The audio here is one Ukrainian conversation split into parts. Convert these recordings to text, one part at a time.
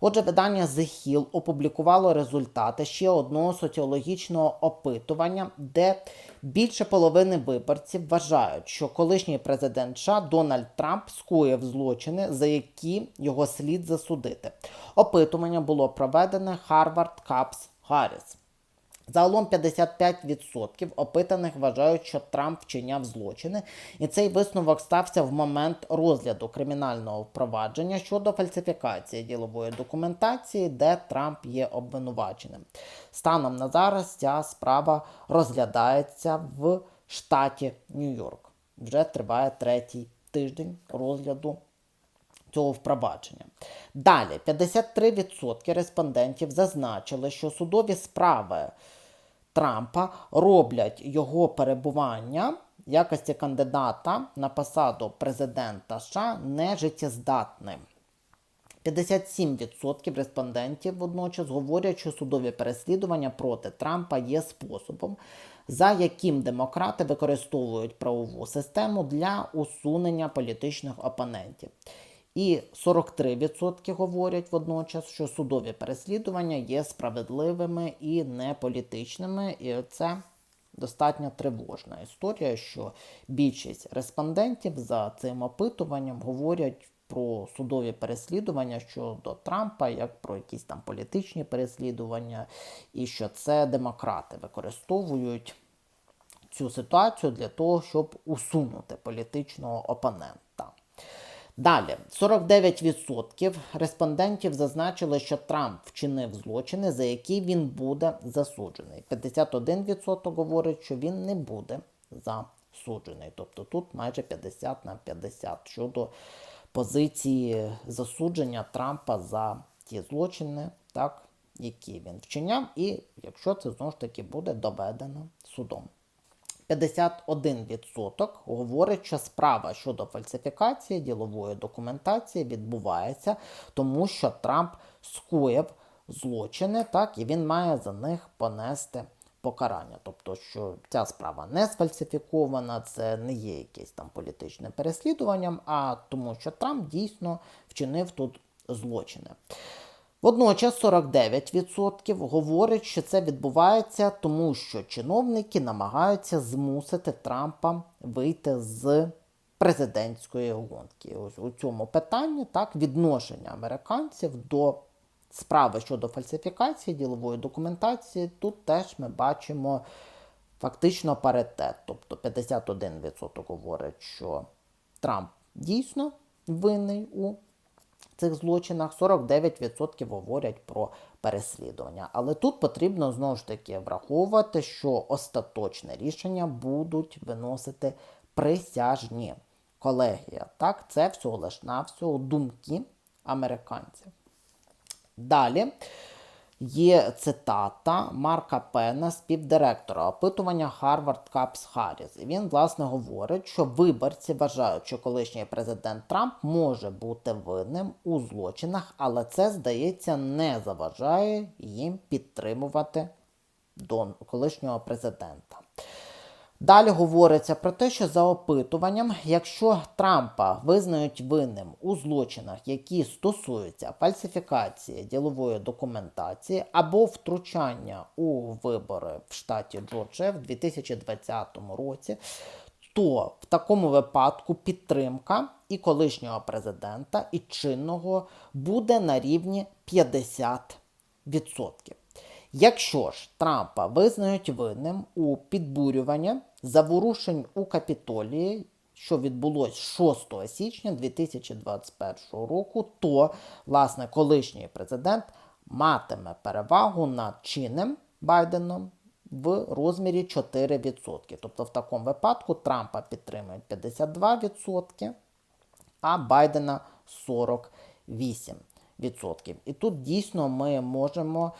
Отже, видання The Hill опублікувало результати ще одного соціологічного опитування, де більше половини виборців вважають, що колишній президент США Дональд Трамп скоїв злочини, за які його слід засудити. Опитування було проведене Harvard Капс Harris. Загалом 55% опитаних вважають, що Трамп вчиняв злочини, і цей висновок стався в момент розгляду кримінального впровадження щодо фальсифікації ділової документації, де Трамп є обвинуваченим. Станом на зараз ця справа розглядається в штаті Нью-Йорк. Вже триває третій тиждень розгляду цього впровадження. Далі 53% респондентів зазначили, що судові справи Трампа роблять його перебування в якості кандидата на посаду президента США нежиттєздатним. 57% респондентів водночас говорять, що судові переслідування проти Трампа є способом, за яким демократи використовують правову систему для усунення політичних опонентів. І 43% говорять водночас, що судові переслідування є справедливими і не політичними. І це достатньо тривожна історія, що більшість респондентів за цим опитуванням говорять про судові переслідування щодо Трампа, як про якісь там політичні переслідування, і що це демократи використовують цю ситуацію для того, щоб усунути політичного опонента. Далі 49% респондентів зазначили, що Трамп вчинив злочини, за які він буде засуджений. 51% говорить, що він не буде засуджений. Тобто тут майже 50 на 50 щодо позиції засудження Трампа за ті злочини, так, які він вчиняв, і якщо це знову ж таки буде доведено судом. 51% говорить, що справа щодо фальсифікації ділової документації відбувається, тому що Трамп скоїв злочини, так, і він має за них понести покарання. Тобто, що ця справа не сфальсифікована, це не є якесь там політичне переслідуванням, а тому, що Трамп дійсно вчинив тут злочини. Водночас 49% говорять, що це відбувається, тому що чиновники намагаються змусити Трампа вийти з президентської гонки. Ось у цьому питанні так відношення американців до справи щодо фальсифікації ділової документації. Тут теж ми бачимо фактично паритет. Тобто 51% говорять, що Трамп дійсно винний у цих злочинах 49% говорять про переслідування. Але тут потрібно знову ж таки враховувати, що остаточне рішення будуть виносити присяжні колегія. Так, це всього лиш навсього думки американців. Далі. Є цитата Марка Пена, співдиректора опитування Harvard Капс Harris. І він, власне, говорить, що виборці вважають, що колишній президент Трамп може бути винним у злочинах, але це, здається, не заважає їм підтримувати до колишнього президента. Далі говориться про те, що за опитуванням, якщо Трампа визнають винним у злочинах, які стосуються фальсифікації ділової документації або втручання у вибори в штаті Джорджія в 2020 році, то в такому випадку підтримка і колишнього президента, і чинного буде на рівні 50%. Якщо ж Трампа визнають винним у підбурюванні заворушень у капітолії, що відбулось 6 січня 2021 року, то, власне, колишній президент матиме перевагу над чинним Байденом в розмірі 4%. Тобто, в такому випадку Трампа підтримують 52%, а Байдена 48%. І тут дійсно ми можемо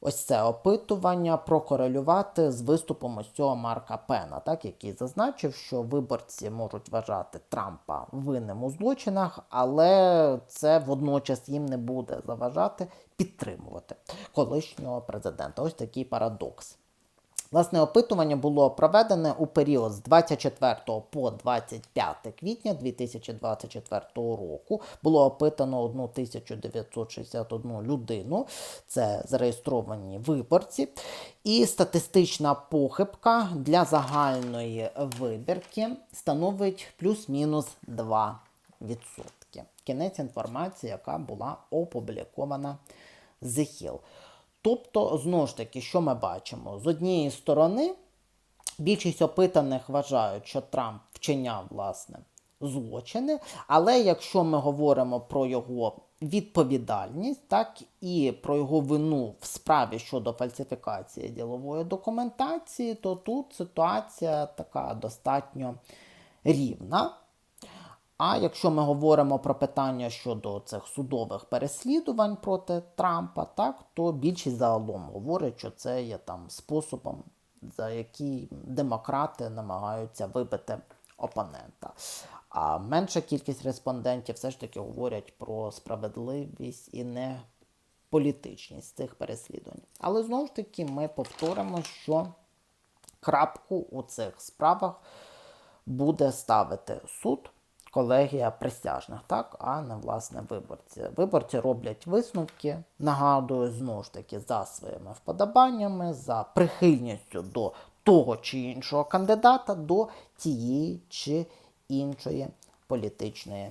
ось це опитування прокорелювати з виступом ось цього Марка Пена, так, який зазначив, що виборці можуть вважати Трампа винним у злочинах, але це водночас їм не буде заважати підтримувати колишнього президента. Ось такий парадокс. Власне, опитування було проведене у період з 24 по 25 квітня 2024 року. Було опитано 1961 людину, це зареєстровані виборці. І статистична похибка для загальної вибірки становить плюс-мінус 2%. Кінець інформації, яка була опублікована з Hill. Тобто, знову ж таки, що ми бачимо? З однієї сторони, більшість опитаних вважають, що Трамп вчиняв власне злочини, але якщо ми говоримо про його відповідальність, так і про його вину в справі щодо фальсифікації ділової документації, то тут ситуація така достатньо рівна. А якщо ми говоримо про питання щодо цих судових переслідувань проти Трампа, так то більшість загалом говорить, що це є там способом, за який демократи намагаються вибити опонента. А менша кількість респондентів все ж таки говорять про справедливість і не політичність цих переслідувань. Але знову ж таки ми повторимо, що крапку у цих справах буде ставити суд, колегія присяжних, так, а не власне виборці. Виборці роблять висновки, нагадую, знову ж таки, за своїми вподобаннями, за прихильністю до того чи іншого кандидата, до тієї чи іншої політичної